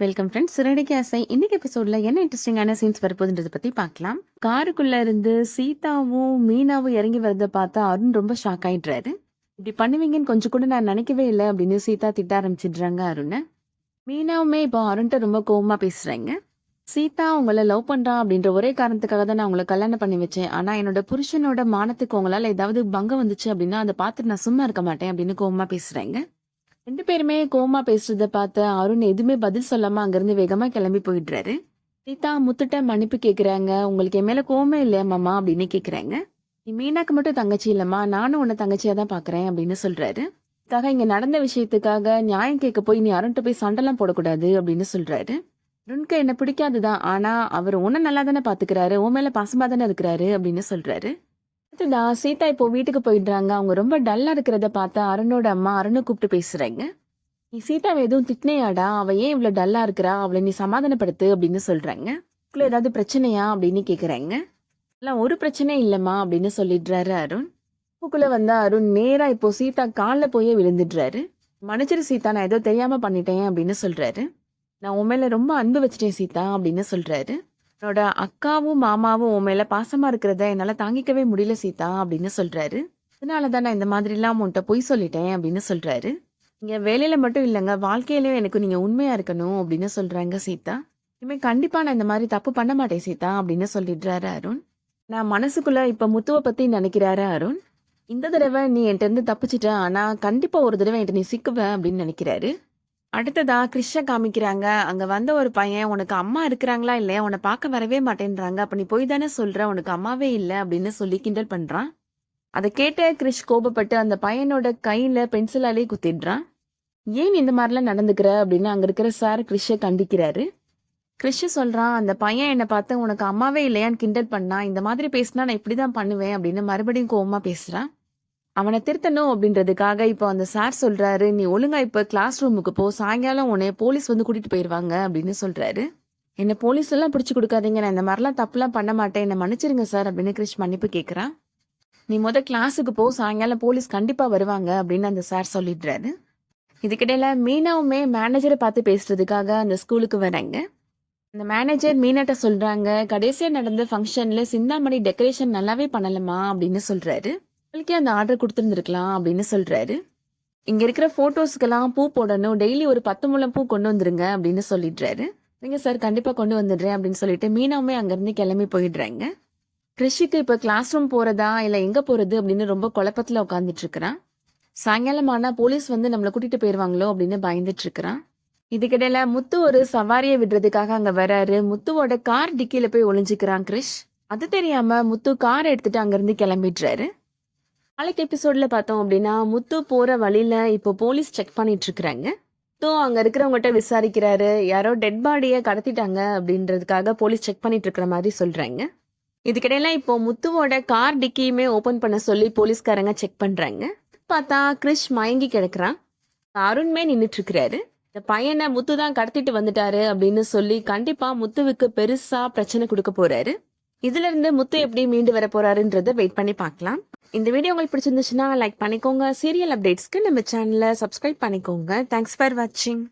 Welcome friends சிறடிக்கு ஆசை. இன்னைக்கு எபிசோட்ல என்ன இன்ட்ரெஸ்டிங்கான சீன்ஸ் வரப்போகுதுன்றத பத்தி பார்க்கலாம். காருக்குள்ள இருந்து சீதாவும் மீனாவும் இறங்கி வரதை பார்த்தா அருண் ரொம்ப ஷாக் ஆயிடுறாரு. இப்படி பண்ணுவீங்கன்னு கொஞ்சம் கூட நான் நினைக்கவே இல்லை அப்படின்னு சீதா திட்ட ஆரம்பிச்சிடுறாங்க அருணை. மீனாவுமே இப்போ அருண்கிட்ட ரொம்ப கோவமா பேசுறாங்க. சீதா உங்களை லவ் பண்றா அப்படின்ற ஒரே காரணத்துக்காக தான் நான் உங்களை கல்யாணம் பண்ணி வச்சேன். ஆனா என்னோட புருஷனோட மானத்துக்கு உங்களால ஏதாவது பங்கம் வந்துச்சு அப்படின்னா அதை பார்த்துட்டு நான் சும்மா இருக்க மாட்டேன் அப்படின்னு கோவமா பேசுறாங்க. ரெண்டு பேருமே கோமா பேசுறத பார்த்த அருண் எதுவுமே பதில் சொல்லாம அங்கிருந்து வேகமா கிளம்பி போயிடுறாரு. சீதா முத்துட்ட மன்னிப்பு கேக்குறாங்க. உங்களுக்கு என் மேல கோவமே இல்லையா மாமா? அப்படின்னு கேக்குறாங்க. நீ மீனாக்கு மட்டும் தங்கச்சி இல்லம்மா. நானும் உன்னை தங்கச்சியா தான் பாக்குறேன் அப்படின்னு சொல்றாரு. தக இங்க நடந்த விஷயத்துக்காக நியாயம் கேட்க போய் நீ அருண்கிட்ட போய் சண்டைலாம் போடக்கூடாது அப்படின்னு சொல்றாரு. அருண்க்கு என்ன பிடிக்காதுதான். ஆனா அவர் உன்னை நல்லா தானே பாத்துக்கிறாரு. உன் மேல பாசமா தானே இருக்கிறாரு அப்படின்னு சொல்றாரு. அடுத்ததா சீதா இப்போ வீட்டுக்கு போயிடுறாங்க. அவங்க ரொம்ப டல்லா இருக்கிறத பார்த்தா அருணோட அம்மா அருணை கூப்பிட்டு பேசுறாங்க. நீ சீதாவை எதுவும் திட்டினையாடா? அவ ஏன் இவ்வளவு டல்லா இருக்கிறா? அவளை நீ சமாதானப்படுத்து அப்படின்னு சொல்றாங்க. உள்ள ஏதாவது பிரச்சனையா? அப்படின்னு கேக்குறாங்க. எல்லாம் ஒரு பிரச்சனையும் இல்லம்மா அப்படின்னு சொல்லிடுறாரு அருண். பூக்குள்ள வந்த அருண் நேரா இப்போ சீதா காலில் போயே விழுந்துடுறாரு. மன்னிச்சிரு சீதா நான் ஏதோ தெரியாம பண்ணிட்டேன் அப்படின்னு சொல்றாரு. நான் உன் ரொம்ப அன்பு வச்சிட்டேன் சீதா அப்படின்னு சொல்றாரு. என்னோட அக்காவும் மாமாவும் உன் மேல பாசமா இருக்கிறத என்னால தாங்கிக்கவே முடியல சீதா அப்படின்னு சொல்றாரு. அதனாலதான் நான் இந்த மாதிரிலாம் உன்கிட்ட பொய் சொல்லிட்டேன் அப்படின்னு சொல்றாரு. இங்க வேலையில மட்டும் இல்லைங்க வாழ்க்கையிலயும் எனக்கு நீங்க உண்மையா இருக்கணும் அப்படின்னு சொல்றாங்க சீதா. இனிமே கண்டிப்பா நான் இந்த மாதிரி தப்பு பண்ண மாட்டேன் சீதா அப்படின்னு சொல்லிடுறாரு அருண். நான் மனசுக்குள்ள இப்ப முத்துவை பத்தி நினைக்கிறாரு அருண். இந்த தடவை நீ என்கிட்ட இருந்து தப்பிச்சிட்ட ஆனா கண்டிப்பா ஒரு தடவை என்கிட்ட நீ சிக்குவ அப்படின்னு நினைக்கிறாரு. அடுத்ததா கிருஷ்ண காமிக்கிறாங்க. அங்க வந்த ஒரு பையன் உனக்கு அம்மா இருக்கிறாங்களா இல்லையா? உன்னை பார்க்க வரவே மாட்டேன்றாங்க. அப்ப நீ போய் தானே சொல்ற? உனக்கு அம்மாவே இல்லை? அப்படின்னு சொல்லி கிண்டல் பண்றான். அதை கேட்ட கிரிஷ் கோபப்பட்டு அந்த பையனோட கையில பென்சிலாலே குத்திடுறான். ஏன் இந்த மாதிரிலாம் நடந்துக்கிற? அப்படின்னு அங்க இருக்கிற சார் கிறிஷை கண்டிக்கிறாரு. கிறிஷ் சொல்றான் அந்த பையன் என்னை பார்த்து உனக்கு அம்மாவே இல்லையான்னு கிண்டல் பண்ணா இந்த மாதிரி பேசினா நான் இப்படிதான் பண்ணுவேன் அப்படின்னு மறுபடியும் கோவமா பேசுறான். அவனை திருத்தணும் அப்படின்றதுக்காக இப்போ அந்த சார் சொல்றாரு நீ ஒழுங்கா இப்போ கிளாஸ் ரூமுக்கு போ சாயங்காலம் உன்னை போலீஸ் வந்து கூட்டிட்டு போயிருவாங்க அப்படின்னு சொல்றாரு. என்ன போலீஸ் எல்லாம் பிடிச்சு கொடுக்காதீங்க நான் இந்த மாதிரிலாம் தப்புலாம் பண்ண மாட்டேன். என்ன மன்னிச்சிருங்க சார் அப்படின்னு கிரிஷ் மன்னிப்பு கேட்குறான் நீ முத கிளாஸுக்கு போ சாயங்காலம் போலீஸ் கண்டிப்பா வருவாங்க அப்படின்னு அந்த சார் சொல்லிடுறாரு. இதுக்கிடையில மீனாவுமே மேனேஜரை பார்த்து பேசுறதுக்காக அந்த ஸ்கூலுக்கு வராங்க. அந்த மேனேஜர் மீனாட்ட சொல்றாங்க கடைசியா நடந்த ஃபங்க்ஷன்ல சிந்தாமணி டெக்கரேஷன் நல்லாவே பண்ணலமா அப்படின்னு சொல்றாரு. உங்களுக்கே அந்த ஆர்டர் கொடுத்துருந்துருக்கலாம் அப்படின்னு சொல்கிறாரு இங்கே இருக்கிற ஃபோட்டோஸ்க்கெல்லாம் பூ போடணும். டெய்லி ஒரு பத்து முழம் பூ கொண்டு வந்துருங்க அப்படின்னு சொல்லிடுறாரு. நீங்கள் சார் கண்டிப்பாக கொண்டு வந்துடுறேன் அப்படின்னு சொல்லிட்டு மீனாவுமே அங்கேருந்து கிளம்பி போயிடுறாங்க. கிருஷிக்கு இப்போ கிளாஸ் ரூம் போகிறதா இல்லை எங்கே போகிறது அப்படின்னு ரொம்ப குழப்பத்தில் உட்காந்துட்ருக்கிறான் சாயங்காலம் போலீஸ் வந்து நம்மளை கூட்டிகிட்டு போயிடுவாங்களோ அப்படின்னு பயந்துட்டுருக்கிறான் இதுக்கிடையில் முத்து ஒரு சவாரியை விடுறதுக்காக அங்கே வராரு. முத்துவோட கார் டிக்கியில் போய் ஒளிஞ்சுக்கிறான் கிரிஷ். அது தெரியாமல் முத்து கார் எடுத்துகிட்டு அங்கேருந்து கிளம்பிடுறாரு. நாளைக்கு எபிசோட்ல பார்த்தோம் அப்படின்னா முத்து போற வழியில இப்போ போலீஸ் செக் பண்ணிட்டு இருக்கிறாங்க. ஸோ அங்கே இருக்கிறவங்ககிட்ட விசாரிக்கிறாரு. யாரோ டெட் பாடியை கடத்திட்டாங்க அப்படின்றதுக்காக போலீஸ் செக் பண்ணிட்டு இருக்கிற மாதிரி சொல்றாங்க. இதுக்கிடையில இப்போ முத்துவோட கார் டிக்கியுமே ஓபன் பண்ண சொல்லி போலீஸ்காரங்க செக் பண்றாங்க. பார்த்தா கிரிஷ் மயங்கி கிடக்குறான். அருண்மே நின்றுட்டு இருக்கிறாரு. இந்த பையனை முத்து தான் கடத்திட்டு வந்துட்டாரு அப்படின்னு சொல்லி கண்டிப்பா முத்துவுக்கு பெருசா பிரச்சனை கொடுக்க போறாரு. இதுல இருந்து முத்து எப்படி மீண்டு வர போறாருன்றத வெயிட் பண்ணி பார்க்கலாம். இந்த வீடியோ உங்களுக்கு பிடிச்சிருந்துச்சுன்னா லைக் பண்ணிக்கோங்க. சீரியல் அப்டேட்ஸ்க்கு நம்ம சேனலை சப்ஸ்கிரைப் பண்ணிக்கோங்க. தேங்க்ஸ் ஃபார் வாட்சிங்